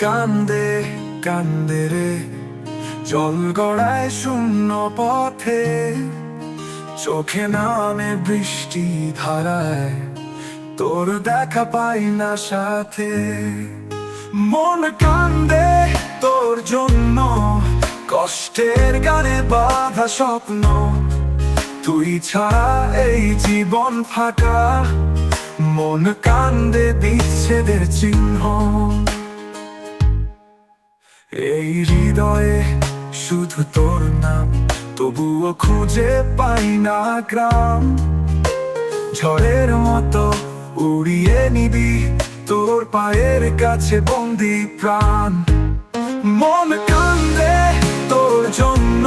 কান্দে কান্দে রে। জল গড়ায় শূন্য পথে, চোখে নামে বৃষ্টি ধারায়। তোর দেখা পাই না সাথে। মন কান্দে তোর জন্য, কষ্টের গানে বাধা স্বপ্ন। তুই ছাড়া এই জীবন ফাঁকা। মন কান্দে বিচ্ছেদের চিহ্ন। এই হৃদয়ে শুধু তোর নাম, তবুও খুঁজে পাই না গ্রাম। ঝড়ের মতো উড়িয়ে নিবি তোর পায়ের কাছে বন্দি প্রাণ। মন কান্দে তোর জন্য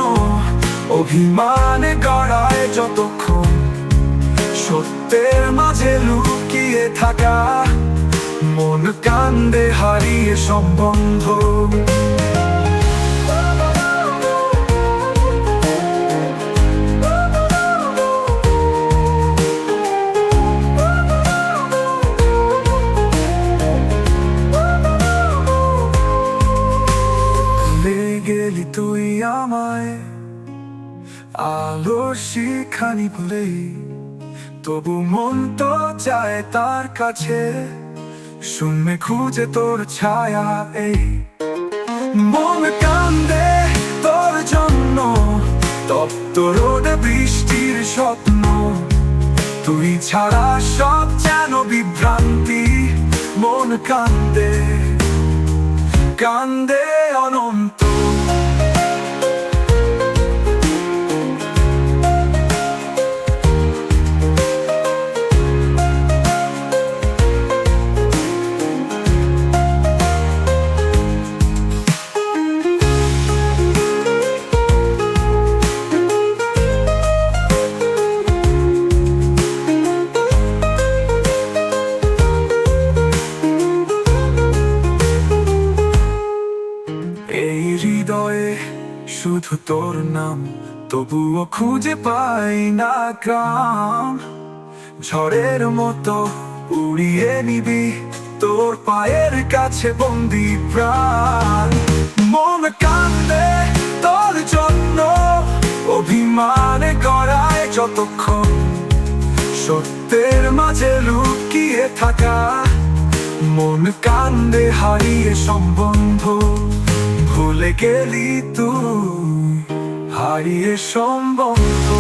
অভিমানে গড়ায় যতক্ষণ সত্যের মাঝে লুকিয়ে থাকা। মন কান্দে হারিয়ে সম্বন্ধ গেলি তুই আমায় আলোর শিখানি ভুলেই তবু মন তো চায় তার কাছে। শুনবে খুঁজে তোর ছায়া এই মন কান্দে তোর জন্য তপ্ত রোদে বৃষ্টির স্বপ্ন তুই ছাড়া সব যেন বিভ্রান্তি মন কান্দে কান্দে অনন্ত হৃদয়ে শুধু তোর নাম, তবুও খুঁজে পাই না গ্রাম। ঝড়ের মতো উড়িয়ে নিবি তোর পায়ের কাছে বন্দি প্রাণ। মন কান্দে তোর জন্য, অভিমানে গড়ায় যতক্ষণ সত্যের মাঝে লুকিয়ে থাকা। মন কান্দে হারিয়ে সম্বন্ধ ভুলে গেলি তুই হারিয়ে সম্বন্ধ